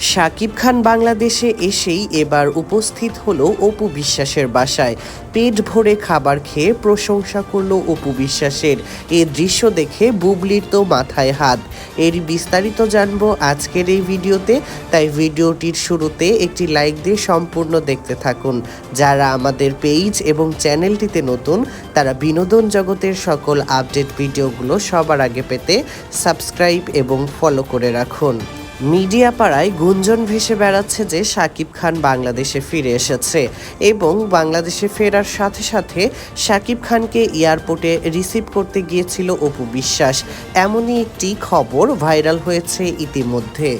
শাকিব খান বাংলাদেশে এসেই এবার উপস্থিত হলো অপু বিশ্বাসের বাসায়। পেট ভরে খাবার খেয়ে প্রশংসা করল অপু বিশ্বাসের। এ দৃশ্য দেখে বুবলির তো মাথায় হাত। এর বিস্তারিত জানব আজকের এই ভিডিওতে, তাই ভিডিওটির শুরুতে একটি লাইক দিয়ে সম্পূর্ণ দেখতে থাকুন। যারা আমাদের পেজ এবং চ্যানেলটিতে নতুন, তারা বিনোদন জগতের সকল আপডেট ভিডিওগুলো সবার আগে পেতে সাবস্ক্রাইব এবং ফলো করে রাখুন। মিডিয়া পাড়ায় গুঞ্জন ভেসে বেড়াচ্ছে যে সাকিব খান বাংলাদেশে ফিরে এসেছে এবং বাংলাদেশে ফেরার সাথে সাথে সাকিব খানকে এয়ারপোর্টে রিসিভ করতে গিয়েছিল অপু বিশ্বাস। এমনই একটি খবর ভাইরাল হয়েছে ইতিমধ্যে।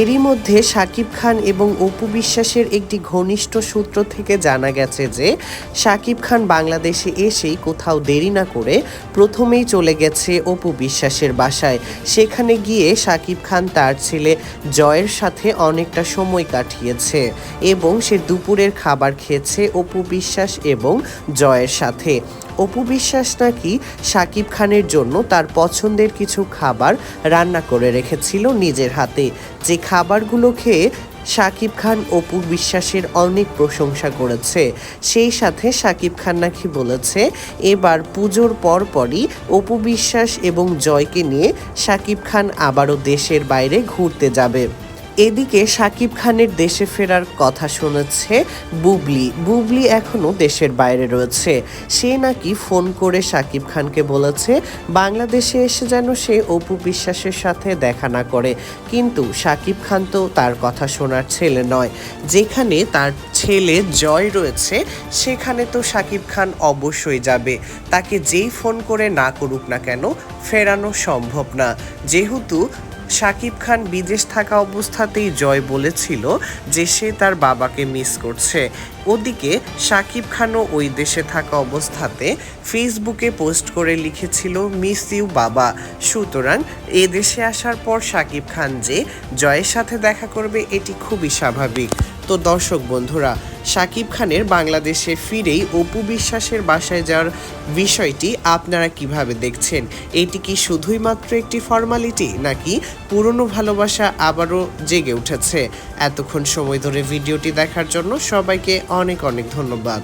এরই মধ্যে শাকিব খান এবং অপু বিশ্বাসের একটি ঘনিষ্ঠ সূত্র থেকে জানা গেছে যে শাকিব খান বাংলাদেশে এসেই কোথাও দেরি না করে প্রথমেই চলে গেছে অপু বিশ্বাসের বাসায়। সেখানে গিয়ে শাকিব খান তার ছেলে জয়ের সাথে অনেকটা সময় কাটিয়েছে এবং সে দুপুরের খাবার খেয়েছে অপু বিশ্বাস এবং জয়ের সাথে। অপু বিশ্বাস নাকি শাকিব খানের জন্য তার পছন্দের কিছু খাবার রান্না করে রেখেছিল নিজের হাতে। যে খাবারগুলো খেয়ে শাকিব খান অপু বিশ্বাসের অনেক প্রশংসা করেছে, সেই সাথে শাকিব খান নাকি বলেছে, এবার পুজোর পরপরই অপু বিশ্বাস এবং জয়কে নিয়ে শাকিব খান আবারও দেশের বাইরে ঘুরতে যাবে। এদিকে সাকিব খানের দেশে ফেরার কথা শুনেছে বুবলি। বুবলি এখনও দেশের বাইরে রয়েছে। সে নাকি ফোন করে শাকিব খানকে বলেছে, বাংলাদেশে এসে যেন সে অপু বিশ্বাসের সাথে দেখা না করে। কিন্তু সাকিব খান তো তার কথা শোনার ছেলে নয়। যেখানে তার ছেলে জয় রয়েছে, সেখানে তো সাকিব খান অবশ্যই যাবে। তাকে যেই ফোন করে না করুক না কেন, ফেরানো সম্ভব না। যেহেতু শাকিব খান বিদেশ থাকা অবস্থাতেই জয় বলেছিল যে সে তার বাবাকে মিস করছে। ওদিকে শাকিব খানও ওই দেশে থাকা অবস্থাতে ফেসবুকে পোস্ট করে লিখেছিল মিস ইউ বাবা। সুতরাং এ দেশে আসার পর শাকিব খান যে জয়ের সাথে দেখা করবে, এটি খুবই স্বাভাবিক। তো দর্শক বন্ধুরা শাকিব খানের বাংলাদেশে ফিরেই অপু বিশ্বাসের বাসায় যাওয়ার বিষয়টি আপনারা কীভাবে দেখছেন? এটি কি শুধুই মাত্র একটি ফর্মালিটি, নাকি পুরনো ভালোবাসা আবারও জেগে উঠেছে? এতক্ষণ সময় ধরে ভিডিওটি দেখার জন্য সবাইকে অনেক অনেক ধন্যবাদ।